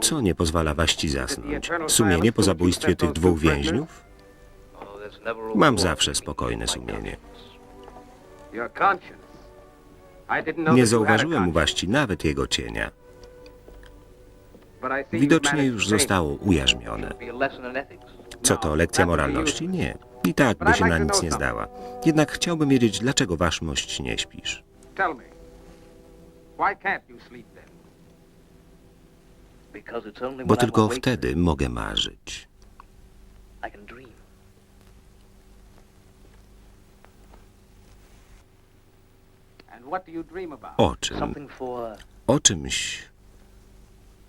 Co nie pozwala waści zasnąć? Sumienie po zabójstwie tych dwóch więźniów? Mam zawsze spokojne sumienie. Nie zauważyłem u waści nawet jego cienia. Widocznie już zostało ujarzmione. Co to, lekcja moralności? Nie. I tak by się na nic nie zdała. Jednak chciałbym wiedzieć, dlaczego waszmość nie śpisz. Tell me, why can't you sleep then? Bo tylko wtedy mogę marzyć. And what do you dream about? O czym? Something for O czymś,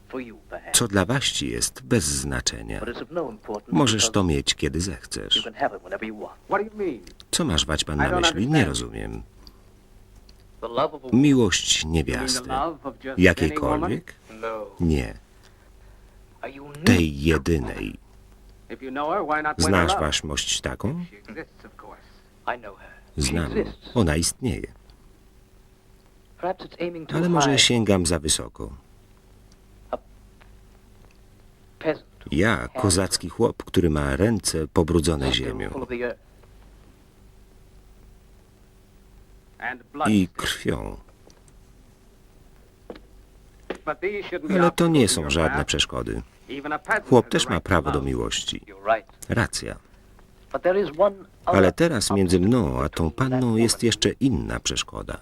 for you, perhaps. co dla waści jest bez znaczenia. But it's of no importance. Możesz to mieć, kiedy You zechcesz. can have it whenever you want. What do you mean? Co masz wać pan na myśli? Nie rozumiem. The love of a Miłość niewiasty. love of just any woman? Jakiejkolwiek? No. Nie. Win her Znasz waszmość taką? Znam. Ona istnieje. Ale może sięgam za wysoko. Ja, kozacki chłop, który ma ręce pobrudzone ziemią. i krwią. Ale to nie są żadne przeszkody. Chłop też ma prawo do miłości. Racja. Ale teraz między mną a tą panną jest jeszcze inna przeszkoda.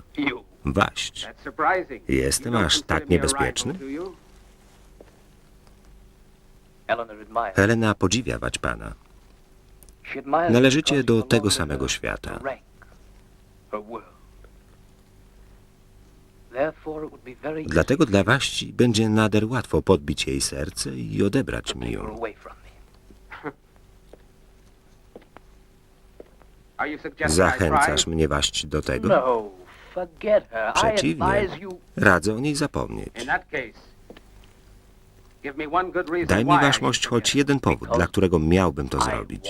Waść. Jestem aż tak niebezpieczny? Helena podziwia wać pana. Należycie do tego samego świata. Dlatego dla waści będzie nader łatwo podbić jej serce i odebrać mi ją. Zachęcasz mnie waść do tego? No, Przeciwnie. Radzę o niej zapomnieć. Daj mi waszmość choć jeden powód, dla którego miałbym to zrobić.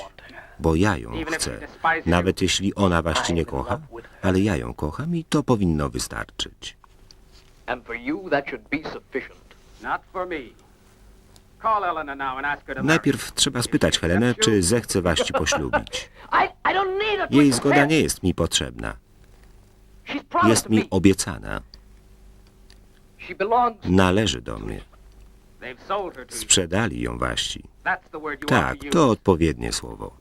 Bo ja ją chcę. Nawet jeśli ona waści nie kocha, ale ja ją kocham i to powinno wystarczyć. And for you that should be sufficient. not for me. Call Eleanor now and ask her to. Najpierw trzeba spytać Helenę, czy zechce waści poślubić. I, I don't need her to Jej zgoda nie jest mi potrzebna. She's promised Jest mi me. obiecana. She belongs. Należy do mnie. They've sold her to you. Sprzedali ją waści. That's the word you ought Tak, to use. to odpowiednie słowo.